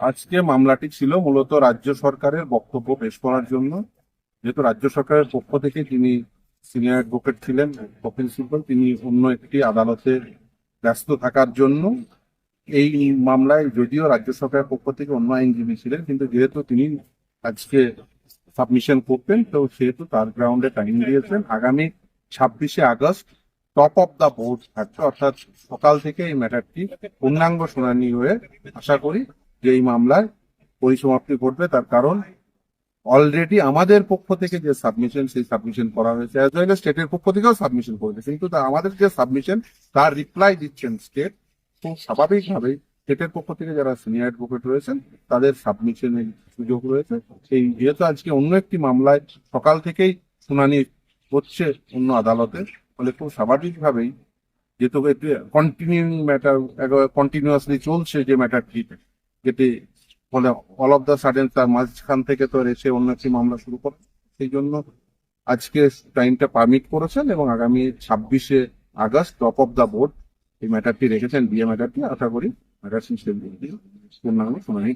আজকে মামলাটি ছিল মূলত রাজ্য সরকারের বক্তব্য পেশ করার জন্য। যেহেতু রাজ্য সরকারের পক্ষ থেকে তিনি সিনিয়র অ্যাডভোকেট ছিলেন সিব্বল, তিনি অন্য একটি আদালতে ব্যস্ত থাকার জন্য এই মামলায় যদিও রাজ্য সরকারের পক্ষ থেকে অন্য আইনজীবী ছিলেন, কিন্তু যেহেতু তিনি আজকে সাবমিশন করতেন তো সেহেতু তার গ্রাউন্ডে টাইম দিয়েছেন। আগামী ছাব্বিশে August top of the board থাকছে অর্থাৎ সকাল থেকে এই ম্যাটারটি পূর্ণাঙ্গ শুনানি হয়ে আশা করি যে এই মামলায় পরিসমাপ্তি ঘটবে তার কারণ অলরেডি আমাদের পক্ষ থেকে যে সাবমিশন সেই সাবমিশন করা হয়েছে। অ্যাজ ওয়েল স্টেটের পক্ষ থেকেও সাবমিশন করেছে। কিন্তু আমাদের যে সাবমিশন তার রিপ্লাই দিচ্ছেন স্টেট খুব স্বাভাবিকভাবেই স্টেটের পক্ষ থেকে যারা সিনিয়র অ্যাডভোকেট রয়েছেন, তাদের সাবমিশনের সুযোগ রয়েছে। সেই যেহেতু আজকে অন্য একটি মামলায় সকাল থেকেই শুনানি হচ্ছে অন্য আদালতে, ফলে খুব স্বাভাবিকভাবেই যেহেতু কন্টিনিউইং ম্যাটার কন্টিনিউয়াসলি চলছে যে ম্যাটারটি যেটি ফলে অল অফ দ্য সাডেন তার মাঝখান থেকে তো এসে অন্য একটি মামলা শুরু করে সেই জন্য আজকে টাইমটা পারমিট করেছেন এবং আগামী ছাব্বিশে August top of the board এই ম্যাটারটি রেখেছেন বিয়ে ম্যাটারটি আশা করি ম্যাটার সিস্টেম পূর্ণাঙ্গ শুনানি।